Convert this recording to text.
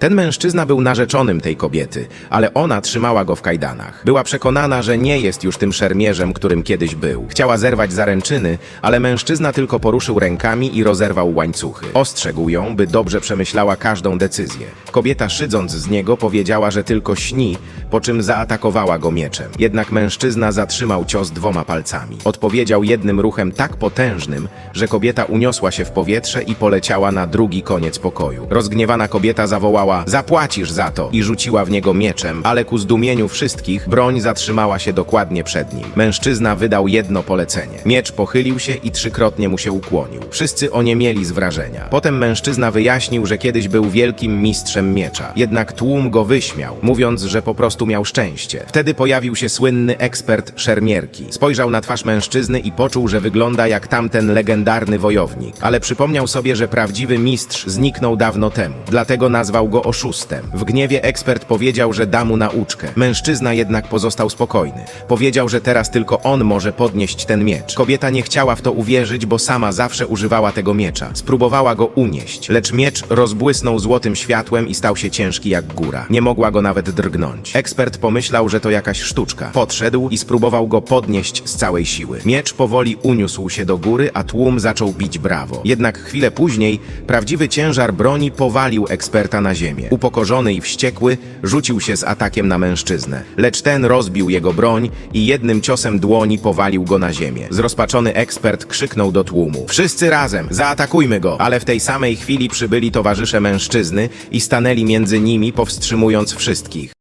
Ten mężczyzna był narzeczonym tej kobiety, ale ona trzymała go w kajdanach. Była przekonana, że nie jest już tym szermierzem, którym kiedyś był. Chciała zerwać zaręczyny, ale mężczyzna tylko poruszył rękami i rozerwał łańcuchy. Ostrzegł ją, by dobrze przemyślała każdą decyzję. Kobieta, szydząc z niego, powiedziała, że tylko śni, po czym zaatakowała go mieczem. Jednak mężczyzna zatrzymał cios dwoma palcami. Odpowiedział jednym ruchem tak potężnym, że kobieta uniosła się w powietrze i poleciała na drugi koniec pokoju. Rozgniewana kobieta zawołała: Zapłacisz za to! i rzuciła w niego mieczem, ale ku zdumieniu wszystkich broń zatrzymała się dokładnie przed nim. Mężczyzna wydał jedno polecenie. Miecz pochylił się i trzykrotnie mu się ukłonił. Wszyscy oniemieli z wrażenia. Potem mężczyzna wyjaśnił, że kiedyś był wielkim mistrzem miecza. Jednak tłum go wyśmiał, mówiąc, że po prostu miał szczęście. Wtedy pojawił się słynny ekspert szermierki. Spojrzał na twarz mężczyzny i poczuł, że wygląda jak tamten legendarny wojownik. Ale przypomniał sobie, że prawdziwy mistrz zniknął dawno temu. Dlatego nazwał go oszustem. W gniewie ekspert powiedział, że da mu nauczkę. Mężczyzna jednak pozostał spokojny. Powiedział, że teraz tylko on może podnieść ten miecz. Kobieta nie chciała w to uwierzyć, bo sama zawsze używała tego miecza. Spróbowała go unieść, lecz miecz rozbłysnął złotym światłem i stał się ciężki jak góra. Nie mogła go nawet drgnąć. Ekspert pomyślał, że to jakaś sztuczka. Podszedł i spróbował go podnieść z całej siły. Miecz powoli uniósł się do góry, a tłum zaczął bić brawo. Jednak chwilę później prawdziwy ciężar broni powalił eksperta na ziemię. Upokorzony i wściekły rzucił się z atakiem na mężczyznę. Lecz ten rozbił jego broń i jednym ciosem dłoni powalił go na ziemię. Zrozpaczony ekspert krzyknął do tłumu. Wszyscy razem, zaatakujmy go! Ale w tej samej chwili przybyli towarzysze mężczyzny i stanęli między nimi, powstrzymując wszystkich.